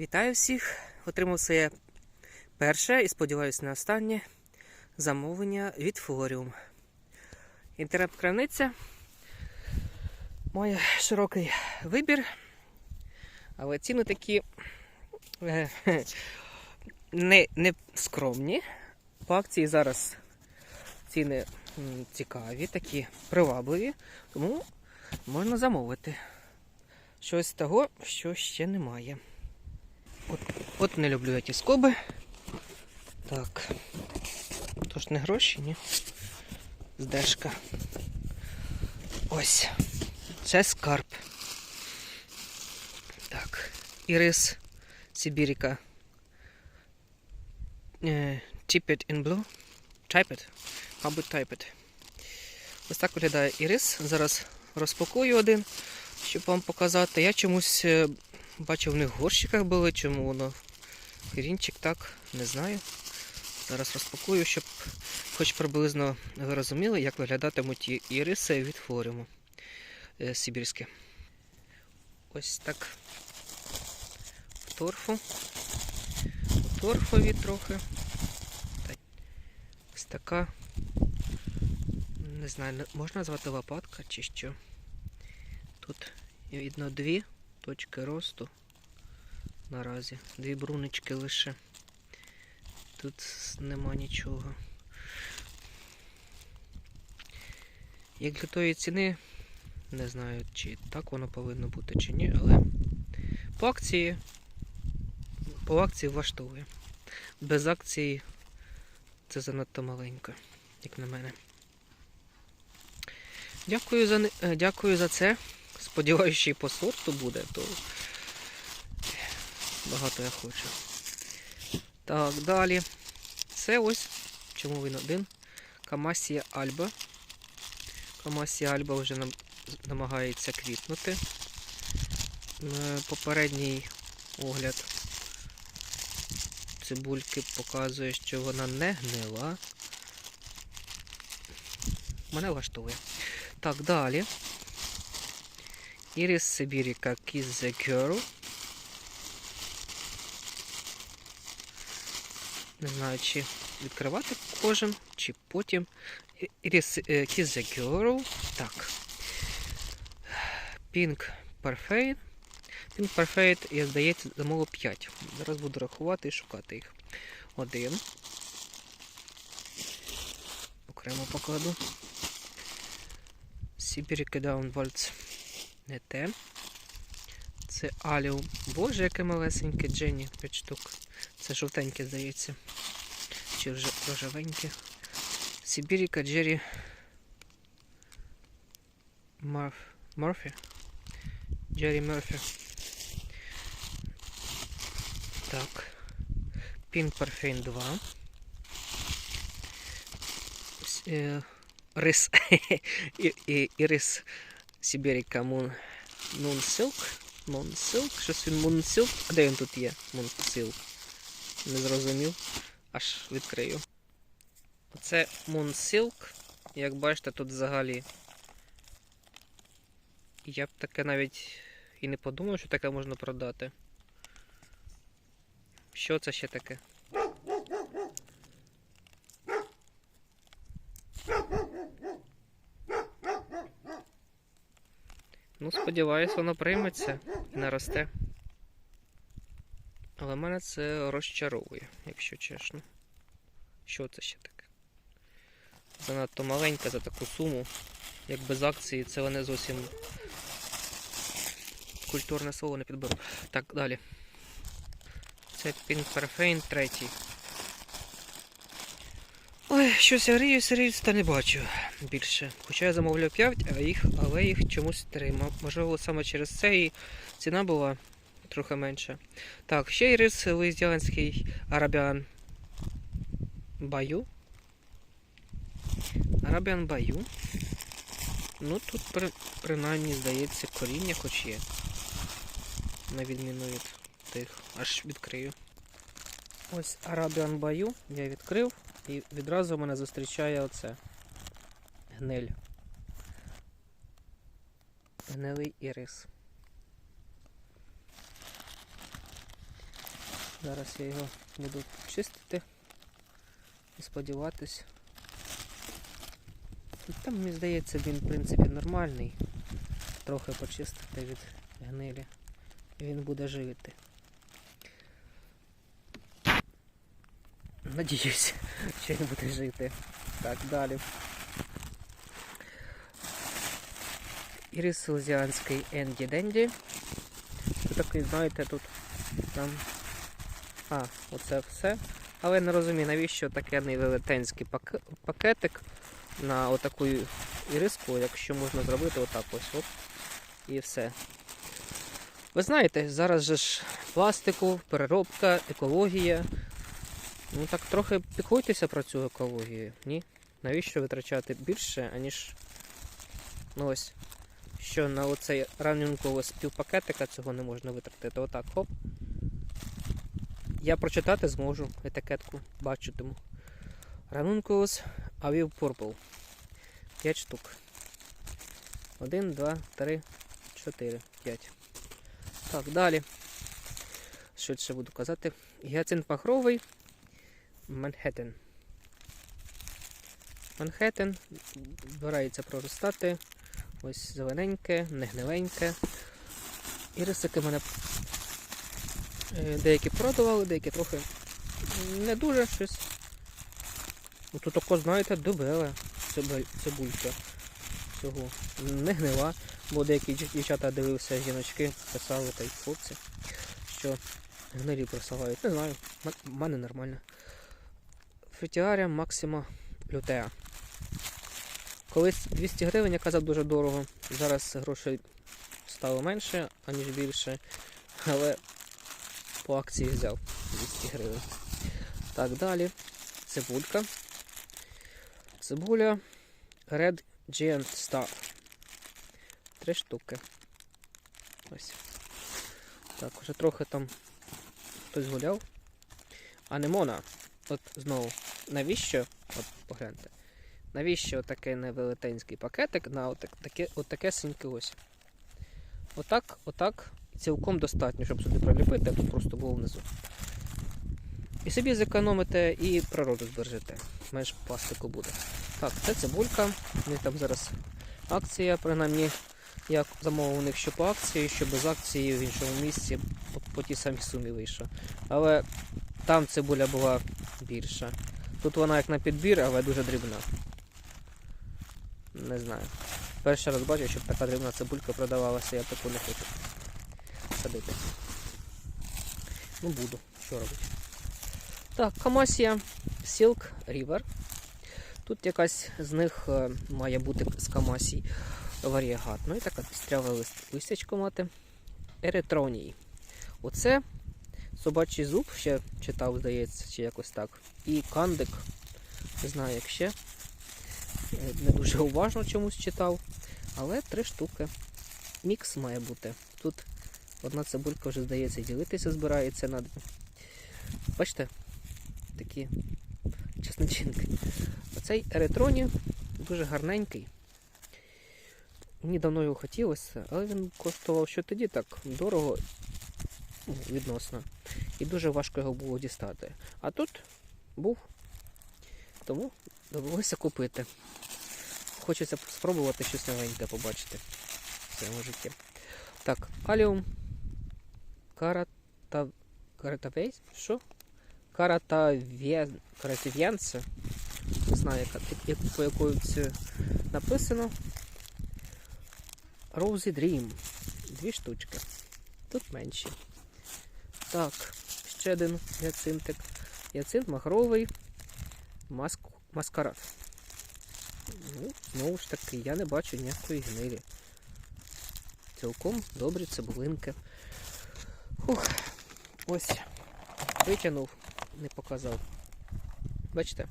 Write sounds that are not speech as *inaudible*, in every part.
Вітаю всіх! Отримав своє перше і сподіваюся на останнє замовлення від Флоріум. Інтернет-крамниця має широкий вибір, але ціни такі е, не, не скромні. По акції зараз ціни цікаві, такі привабливі, тому можна замовити щось того, що ще немає. От, от не люблю я ті скоби. Так. Тож не гроші, ні. Здешка. Ось. Це скарб. Так. Ірис Сибіріка. Е, Tippet in blue. Typet. Мабуть, typet. Ось так виглядає ірис. Зараз розпакую один, щоб вам показати. Я чомусь е, бачив, в них в горщиках були, чому воно. Корінчик так, не знаю. Зараз розпакую, щоб хоч приблизно ви розуміли, як виглядатимуть іриси від флоріуму е, сибірське. Ось так. В торфу. У торфові трохи. Ось така. Не знаю, можна назвати лопатка чи що. Тут видно дві точки росту наразі. Дві брунички лише. Тут нема нічого. Як для тої ціни, не знаю, чи так воно повинно бути, чи ні, але по акції, по акції влаштовує. Без акції це занадто маленько, як на мене. Дякую за, дякую за це. Сподіваюся, що і по сорту буде, то багато я хочу. Так, далі. Це ось, чому він один. Камасія Альба. Камасія Альба вже нам, намагається квітнути. Е, Попередній огляд цибульки показує, що вона не гнила. Мене влаштовує. Так, далі. Iris Sibirica Kiss the. Не знаю, чи відкривати кожен, чи потім. Iris е, Kiss. Так. Pink Parfait. Pink Parfait, я здається, замовив 5. Зараз буду рахувати і шукати їх. Один. Окремо покладу. Сібіріки Даунвальдс. Не те. Це Аліум. Боже, яке малесеньке Дженні 5 штук. Це жовтеньке, здається. Чи вже рожевеньке. Сибіріка Джері Марф... Морфі. Джері Мерфі. Так. Пінк Парфейн 2. С- е, Рис. *laughs* і, Сибіріка Мун. Мунсилк. Мунсилк. Щось він Мунсилк. А де він тут є? Мунсилк. Не зрозумів. Аж відкрию. Оце Мунсилк. Як бачите, тут взагалі. Я б таке навіть і не подумав, що таке можна продати. Що це ще таке? Ну, сподіваюсь, воно прийметься і наросте. Але мене це розчаровує, якщо чесно. Що це ще таке? Занадто маленька за таку суму. Як без акції, це вони зовсім культурне слово не підберу. Так, далі. Це Parfait третій. Ой, щось я гріюсь, гріюсь, та не бачу більше. Хоча я замовляв 5, а їх, але їх чомусь 3. Можливо, саме через це і ціна була трохи менша. Так, ще ірис Луїздіанський Арабіан Баю. Арабіан Баю. Ну тут при, принаймні здається коріння хоч є. На відміну від тих. Аж відкрию. Ось Arabian Bayou я відкрив і відразу мене зустрічає оце. Гниль. Гнилий ірис. Зараз я його буду чистити і сподіватись. Ну, Там, мені здається, він в принципі нормальний. Трохи почистити від гнилі. Він буде жити. Надіюсь, що він буде жити. Так, далі. Ірис Селезіанський Енді Денді. Тут такий, знаєте, тут там. А, оце все. Але не розумію, навіщо таке невелетенський пак- пакетик на отаку іриску, якщо можна зробити отак ось. Оп, і все. Ви знаєте, зараз же ж пластику, переробка, екологія. Ну так трохи піклуйтеся про цю екологію, ні? Навіщо витрачати більше, аніж. Ну ось. Що на оцей раненького з півпакетика цього не можна витратити. Отак, хоп. Я прочитати зможу етикетку, бачитиму. Ranunculus Aviv Purple. 5 штук. 1, 2, 3, 4, 5. Так, далі. Швидше буду казати. Гіацинт махровий. Манхеттен. Манхеттен збирається проростати. Ось зелененьке, негниленьке. Ірисики мене е, деякі продавали, деякі трохи не дуже щось. Ну, Тут тако, знаєте, цибуль- цибулька цього. Не гнила, бо деякі дівчата дивився, жіночки писали та й хлопці, що гнилі просувають. Не знаю, в мене нормально. Фритіарія Максима Лютеа. Колись 200 гривень я казав дуже дорого. Зараз грошей стало менше, аніж більше. Але по акції взяв 200 гривень. Так, далі. Цибулька. Цибуля Red Giant Star. Три штуки. Ось. Так, уже трохи там хтось гуляв. Анемона. От знову. Навіщо? От погляньте. Навіщо таке невелетенський пакетик на таке, отаке синьке ось. Отак, отак. Цілком достатньо, щоб сюди приліпити, а тут просто було внизу. І собі зекономите, і природу збережете. Менш пластику буде. Так, це цибулька. У них там зараз акція, принаймні я замовив у них що по акції, що без акції в іншому місці по, по тій самій сумі вийшов. Але там цибуля була більша. Тут вона як на підбір, але дуже дрібна. Не знаю. Перший раз бачу, щоб така дрібна цибулька продавалася, я таку не хочу садити. Ну буду, що робити. Так, Камасія Silk River. Тут якась з них е, має бути з Камасій варіагат. Ну і така пістряве лист, листячко мати. Еретронії. Оце собачий зуб, ще читав, здається, чи якось так. І кандик. Не знаю, як ще. Е, Не дуже уважно чомусь читав. Але три штуки. Мікс має бути. Тут одна цибулька вже, здається, ділитися збирається на дві. Бачите, такі чесничинки. Оцей еретроні дуже гарненький. Мені давно його хотілося, але він коштував що тоді так дорого ну, відносно. І дуже важко його було дістати. А тут був, тому довелося купити. Хочеться спробувати щось новеньке побачити в своєму житті. Так, аліум карата... каратавейс? Що? Каратав'янце. Не знаю, як, по якою це написано. Rosy Dream. Дві штучки. Тут менші. Так, ще один яцинтик. Яцинт махровий маск... маскарад. Ну, знову ж таки, я не бачу ніякої гнилі. Цілком добрі цибулинки. Ух, ось. Витягнув, не показав. Бачите?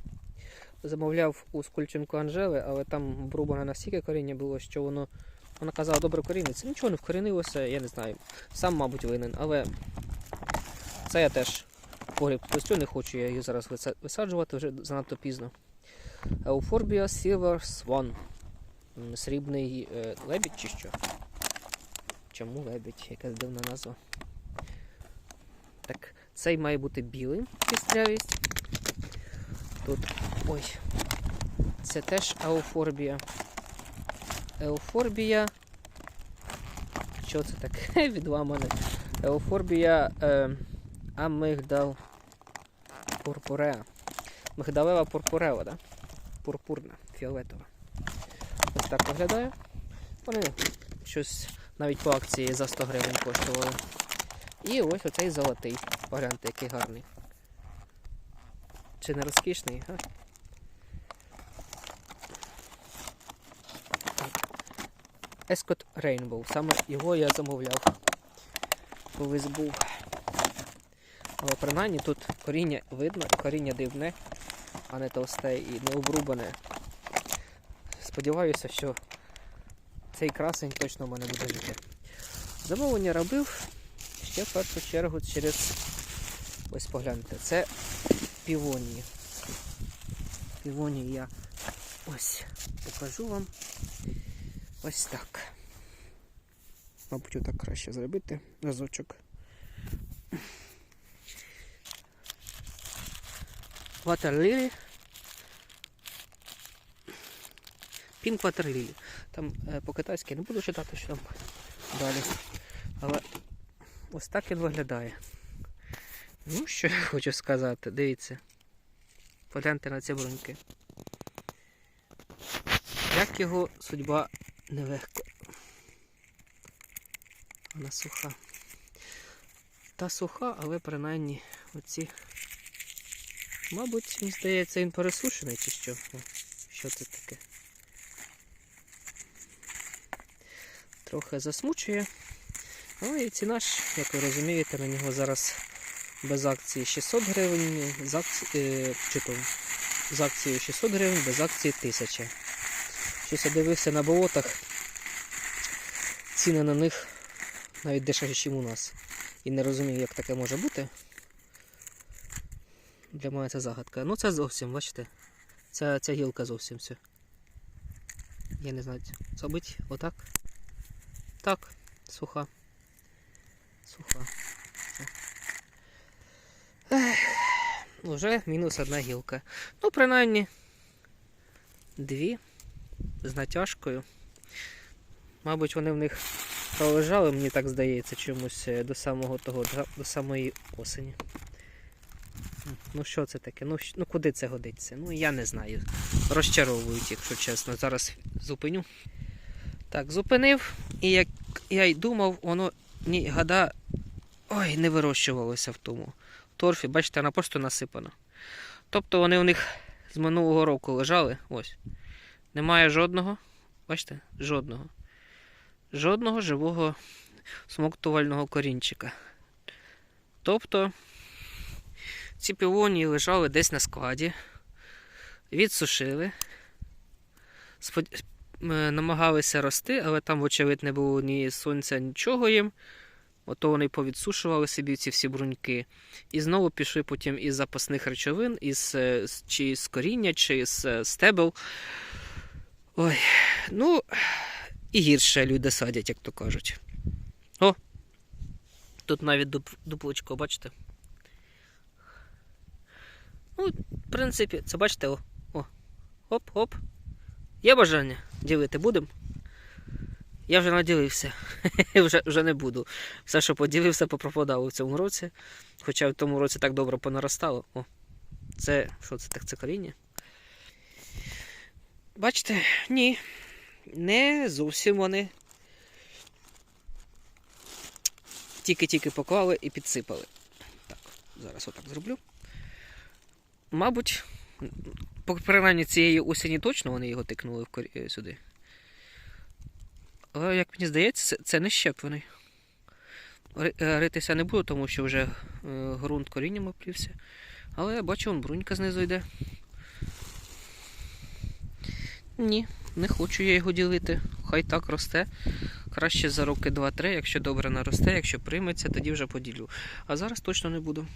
Замовляв у Скульченко Анжели, але там обрубано настільки коріння було, що воно. Вона казала, добре коріниться. Нічого не вкорінилося, я не знаю. Сам, мабуть, винен, але це я теж погріб пустю, не хочу я її зараз висаджувати вже занадто пізно. Euphorbia Silver Swan. Срібний е, лебідь чи що? Чому лебідь? Якась дивна назва. Так, Цей має бути білий пістрявість. Тут ой. Це теж еуфорбія. Еуфорбія. Що це таке? *laughs* Відламане. Еуфорбія е, амигдал пурпуреа. Мигдалева пурпурева, да? Пурпурна, фіолетова. Ось так виглядає. Вони щось навіть по акції за 100 гривень коштували. І ось оцей золотий. Погляньте, який гарний. Чи не розкішний, га? Ескот Рейнбоу. Саме його я замовляв. Колись був. Але принаймні тут коріння видно, коріння дивне, а не товсте і не обрубане. Сподіваюся, що цей красень точно в мене буде жити. Замовлення робив ще в першу чергу через. Ось погляньте, це півонії. Півонії я ось покажу вам. Ось так. Мабуть, отак краще зробити разочок. Pink Water Lily. Там е, по-китайськи не буду читати, що там далі. Але ось так він виглядає. Ну, що я хочу сказати, дивіться. Погляньте на ці бруньки. Як його судьба нелегко. Вона суха. Та суха, але принаймні оці. Мабуть, мені здається, він пересушений чи що. Що це таке? Трохи засмучує. Але і ціна ж, як ви розумієте, на нього зараз без акції 600 гривень, з акці... е, чи то, з акцією 600 гривень, без акції 1000. Щось я дивився на болотах. Ціни на них навіть дешевші, ніж у нас. І не розумію, як таке може бути. Для мене це загадка. Ну це зовсім, бачите? Ця, ця гілка зовсім все. Я не знаю, зробить отак. Так, суха. Суха. Ех, уже мінус одна гілка. Ну, принаймні, дві з натяжкою. Мабуть, вони в них пролежали, мені так здається, чомусь е, до самого того, до самої осені. Ну що це таке? Ну, ну куди це годиться? Ну я не знаю. Розчаровують, якщо чесно. Зараз зупиню. Так, зупинив. І як я й думав, воно ні гада ой, не вирощувалося в тому торфі. Бачите, вона просто насипана. Тобто вони у них з минулого року лежали. Ось. Немає жодного. Бачите? Жодного. Жодного живого смоктувального корінчика. Тобто ці півонії лежали десь на складі, відсушили, е, намагалися рости, але там, вочевидь, не було ні сонця, нічого їм. Ото вони повідсушували собі ці всі бруньки. І знову пішли потім із запасних речовин, із, е, чи з коріння, чи з е, стебел. Ой, ну, і гірше люди садять, як то кажуть. О! Тут навіть дуп, дуплочко, бачите? В принципі, це бачите, о. о. Оп-оп. Є бажання ділити будемо? Я вже наділився. *laughs* вже, вже не буду. Все, що поділився, попропадало в цьому році. Хоча в тому році так добре понаростало. О, це що це так? Це коріння? Бачите, ні. Не зовсім вони. Тільки-тільки поклали і підсипали. Так, зараз отак зроблю. Мабуть, по принаймні цієї осені точно вони його тикнули е, сюди. Але, як мені здається, це, не щеплений. Е, Ритися не буду, тому що вже е, ґрунт корінням оплівся. Але я бачу, вон брунька знизу йде. Ні, не хочу я його ділити. Хай так росте. Краще за роки 2-3, якщо добре наросте, якщо прийметься, тоді вже поділю. А зараз точно не буду.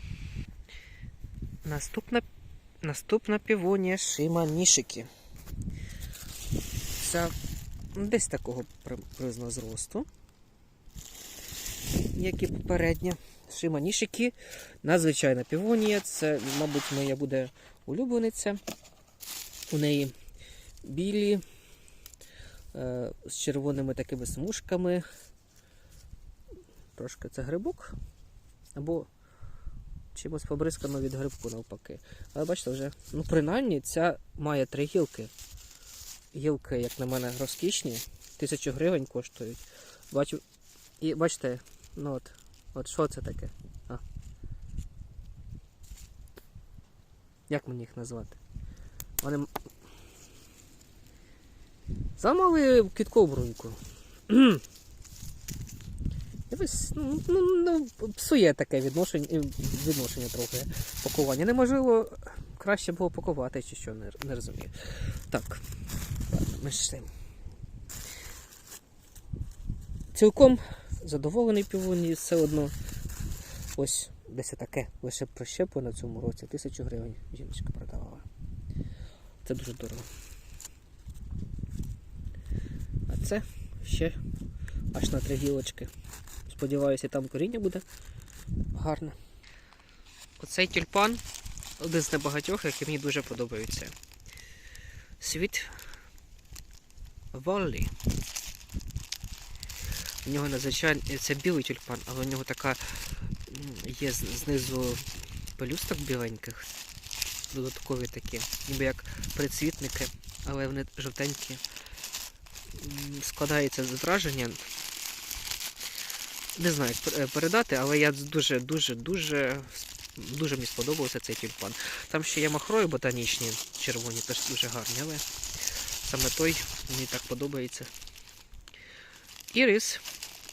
Наступна, наступна півонія Шима Нішики. Це десь такого приблизно зросту, як і попередня. Шиманішики. Надзвичайна півонія. Це, мабуть, моя буде улюблениця. У неї білі е, з червоними такими смужками. Трошки це грибок. Або чимось побризкано від грибку навпаки. Але бачите, вже, ну принаймні, ця має три гілки. Гілки, як на мене, розкішні. Тисячу гривень коштують. Бачу. І бачите, ну от, от що це таке? А. Як мені їх назвати? Вони. Замали квіткову бруньку. *clears throat* Якось, ну, ну, ну, псує таке відношення, е, відношення трохи пакування. Неможливо краще було пакувати, чи що, не, не розумію. Так, ми ж цим. Цілком задоволений півоні, все одно. Ось десь таке лише прищепло на цьому році. Тисячу гривень жіночка продавала. Це дуже дорого. А це ще аж на три гілочки. Сподіваюся, там коріння буде гарне. Оцей тюльпан один з небагатьох, які мені дуже подобаються. Світ Воллі. У нього надзвичайно це білий тюльпан, але у нього така є знизу пелюсток біленьких, додаткові такі, ніби як прицвітники, але вони жовтенькі. Складається зображення. Не знаю, як е, передати, але я дуже, дуже, мені сподобався цей тюльпан. Там ще є махрої ботанічні, червоні, теж дуже гарні, але саме той мені так подобається. Ірис.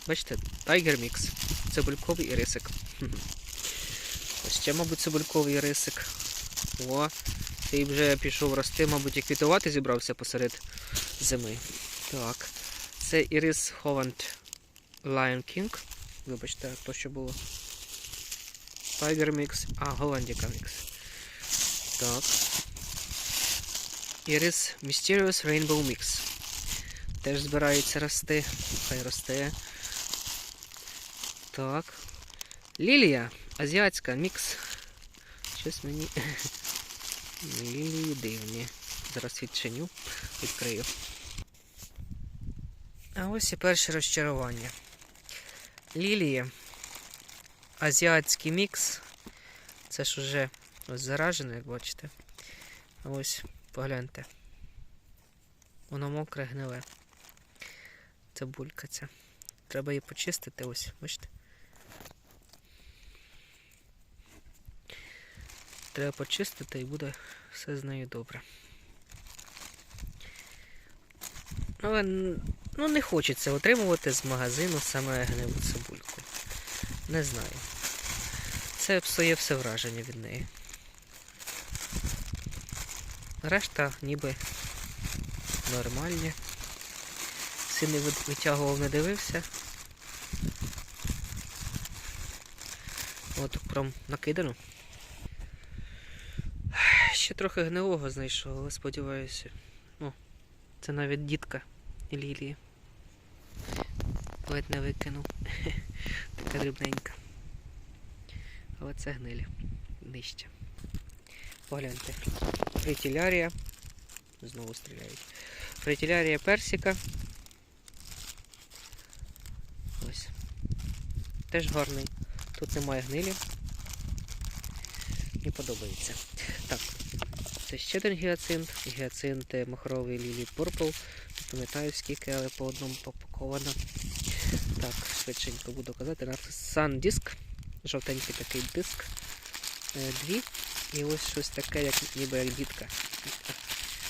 Бачите, Tiger Mix. Цибульковий ірисик. Хм. Ось ще, мабуть, цибульковий ірисик. О, цей вже пішов рости, мабуть, і квітувати зібрався посеред зими. Так. Це ірис Holland Lion King. Вибачте, то що було. Tiger Mix. А, Голландіка Mix. Так. Ірис Mysterious Rainbow Mix. Теж збирається рости. Хай росте. Так. Лілія. Азіатська мікс. Щось мені. Лілії дивні. Зараз відчиню, відкрию. А ось і перше розчарування. Лілії. Азіатський мікс. Це ж уже ось заражено, як бачите. Ось погляньте. Воно мокре гниле. Цибулька ця. Треба її почистити ось, бачите? Треба почистити і буде все з нею добре. Але н- ну, не хочеться отримувати з магазину саме гнилу цибульку. Не знаю. Це псує все враження від неї. Решта ніби нормальні. Сильно витягував, не дивився. От прям накидано. Ще трохи гнилого знайшов, але сподіваюся. О, це навіть дітка Лілії. Ледь не викинув. *laughs* Така дрібненька. Але це гнилі. Нижче. Погляньте. Фритілярія. Знову стріляють. Фритілярія персика. Ось. Теж гарний. Тут немає гнилі. Мені подобається. Так. Це ще один гіацинт. Гіацинт е, махровий лілі Purple. Пам'ятаю скільки, але по одному попаковано. Так, швидшенько буду казати. Sun Жовтенький такий диск. Е, Дві. І ось щось таке, як ніби як дітка.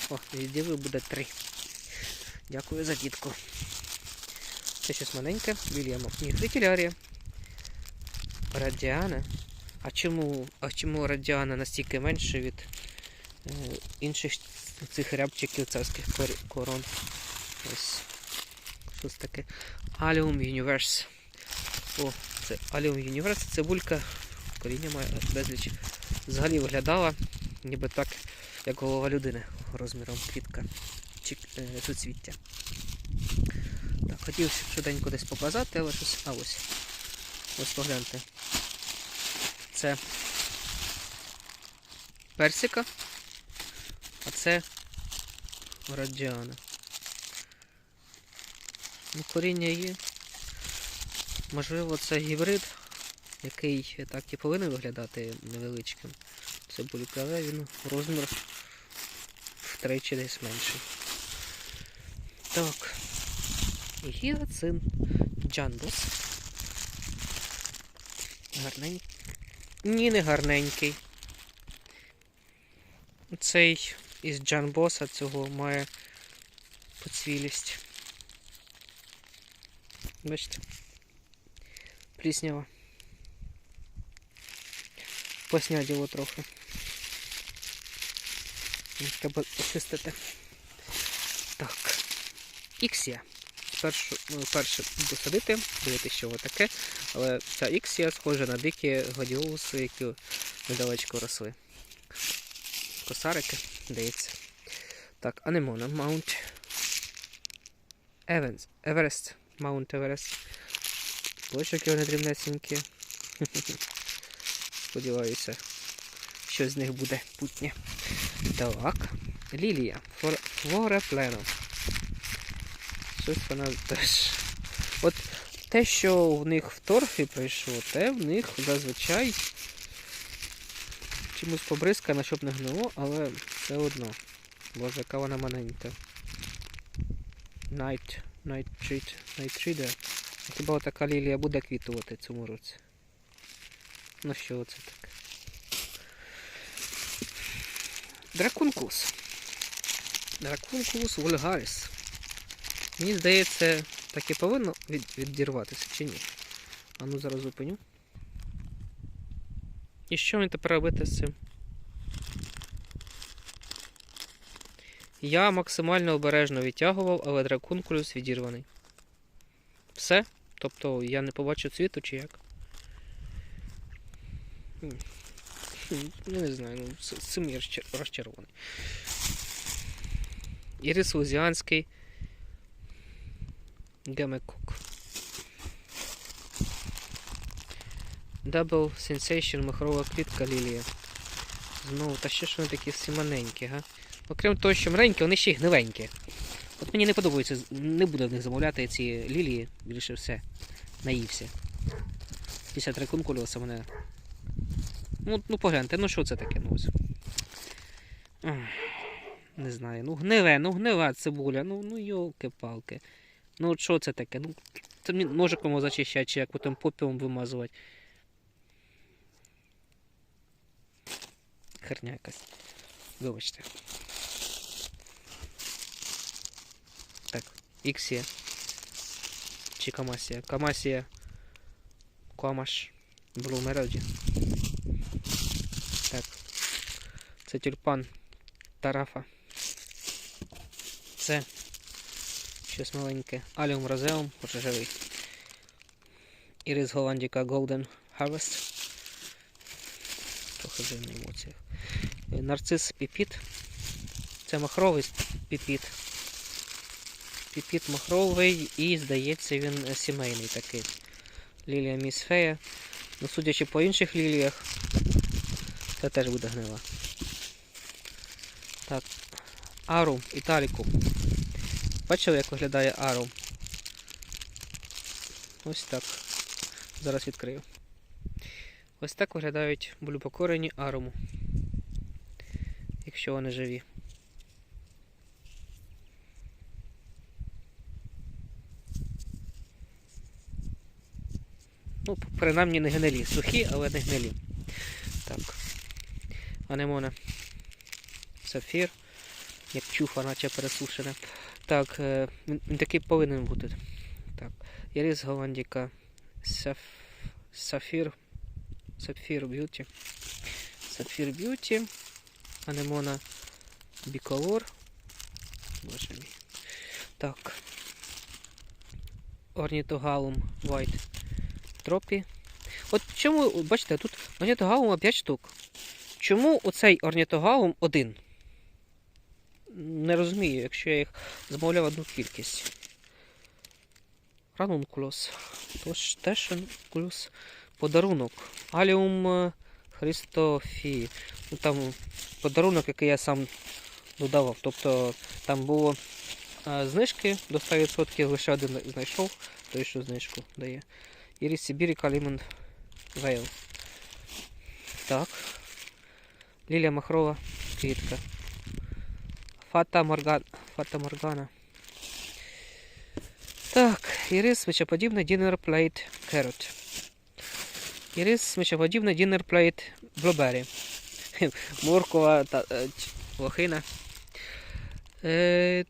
О, від діви буде три. Дякую за дітку. Це щось маленьке. Вільямо. Ні, фритілярія. Радіана. А чому, а чому радіана настільки менше від е, інших цих рябчиків царських корон? Ось. Щось таке. Allium Universe. О, це Allium Universe, цибулька. Коріння має безліч. Взагалі виглядала, ніби так, як голова людини розміром квітка чи е, суцвіття. Так, хотів швиденько десь показати, але щось. А ось. Ось погляньте. Це персика, а це радіана. Ну, коріння є. Можливо, це гібрид, який так і повинен виглядати невеличким. Це Цибулька, але він розмір втричі десь менший. Так. Гіацин Джанбос. Гарненький. Ні, не гарненький. Цей із Джанбоса цього має поцвілість. Бачите? Пліснява. Посняділо трохи. Треба очистити. Так. Іксія. Спершу, ну, перше досадити, дивитися, що воно таке. Але ця іксія схожа на дикі гладіолуси, які недалечко росли. Косарики, здається. Так, анемона, Маунт Евенс, Еверест, Маунт Еверест. Які вони дрібнесенькі. *laughs* Сподіваюся, що з них буде путнє. Так. Лілія. Флор- Флореплена. Щось вона теж. От те, що в них в торфі прийшло, те в них зазвичай чимось побризкано, щоб не гнило, але все одно. Боже, яка вона маленька. Night, Treat, Night Хіба така лілія буде квітувати цьому році? Ну що це таке? Дракункус. Дракункус вульгаріс. Мені здається, так і повинно від, відірватися чи ні. А ну зараз зупиню. І що мені тепер робити з цим? Я максимально обережно відтягував, але дракункулюс відірваний. Все? Тобто я не побачу цвіту чи як? Ну, не знаю, ну, з цим я розчарований. Ірис Лузіанський. Гемекук. Double Sensation махрова квітка лілія. Знову, та що ж вони такі всі маленькі, га? Окрім того, що маленькі, вони ще й гниленькі. От мені не подобається, не буду в них замовляти ці лілії, більше все. Наївся. Після трикункулюса мене. Ну, ну погляньте, ну що це таке ну. Не знаю, ну гниле, ну гнила цибуля, ну, ну йолки-палки. Ну от що це таке? Ну, це мені ножиком зачищати, чи як потім попілом вимазувати. Херня якась. Вибачте. Так, Іксія. Чи Камасія? Камасія. Камаш. Melody. Так. Це тюльпан Тарафа. Це щось маленьке. Аліум розеум, рожевий. Ірис Голландіка Golden Harvest. Трохи вже на емоціях. Е, Нарцис піпіт. Це махровий піпіт. Піпіт махровий і, здається, він сімейний такий. Лілія Місфея. Ну, судячи по інших ліліях, це теж буде гнила. Так. Арум Італіку. Бачили, як виглядає арум? Ось так. Зараз відкрию. Ось так виглядають бульбокорені аруму. Якщо вони живі. Ну, принаймні не гнилі. Сухі, але не гнилі. Так. Анемона. Сафір. Як чуфа, наче пересушена. Так, е, він, такий повинен бути. Так. Ярис Голландіка. Саф... Сафір. Сапфір Б'юті. Сапфір Б'юті. Анемона Біколор. Боже мій. Так. Орнітогалум White Тропі. От чому, бачите, тут орнітогалума 5 штук. Чому оцей орнітогалум один? Не розумію, якщо я їх замовляв одну кількість. Ранункулос. Тож теж. Подарунок. Аліум е, Христофі. Ну, там подарунок, який я сам додавав. Тобто там було е, знижки до 100%, лише один знайшов, той, що знижку дає. Іріс Сибірі Калімон Вейл. Так. Лілія Махрова, квітка. Фата Морган. Фата Моргана. Так, ірис мечоподібна Dinner Plate Carrot. Ірис мечоподібна Dinner Plate Blueberry. *laughs* Моркова та е, лохина. Е,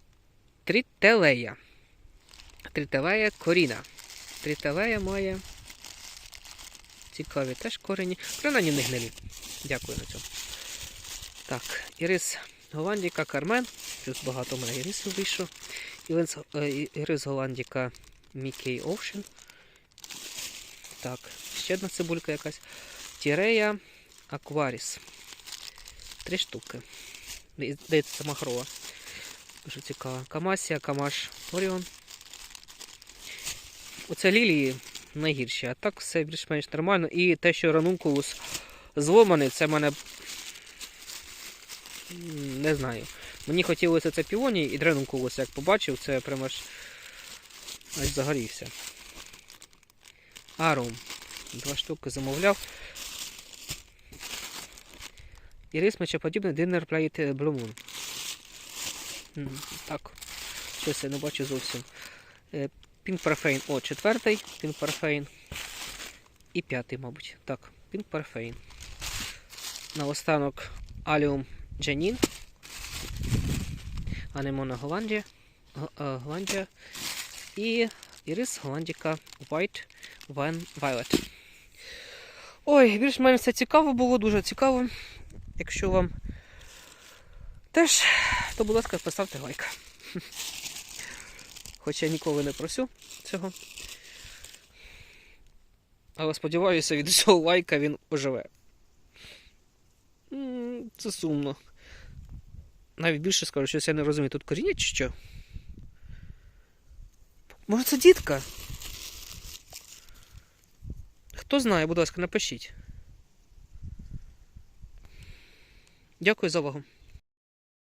трітелея. Трітелея коріна. Трітелея має цікаві теж корені. Принаймні не гнилі. Дякую на цьому. Так, ірис Голландіка Кармен. Плюс багато в мене ірисів вийшло. Ірис, е, ірис Голландіка Мікей Оушен. Так, ще одна цибулька якась. Тірея Акваріс. Три штуки. Здається, махрова. Дуже цікаво. Камасія, Камаш, Оріон. Оце лілії найгірші, а так все більш-менш нормально. І те, що ранункулус зломаний, це мене. Не знаю. Мені хотілося це піоні і дренункулус, як побачив, це прямо аж аж загорівся. Арум. Два штуки замовляв. Ірис мечеподібний Dinner Plate Blue Moon. Так. Щось я не бачу зовсім. Pink О, четвертий. Parfait. І п'ятий, мабуть. Так, Parfait. Наостанок Allium Janine. Анемона Голландія. Е, Голландія. І Ірис Голландіка White Wine Violet. Ой, більш-менш все цікаво було, дуже цікаво. Якщо вам теж, то, будь ласка, поставте лайк. Хоча я ніколи не просю цього. Але сподіваюся, від цього лайка він оживе. Це сумно. Навіть більше скажу, щось я не розумію, тут коріння чи що? Може це дітка? Хто знає, будь ласка, напишіть. Дякую за увагу.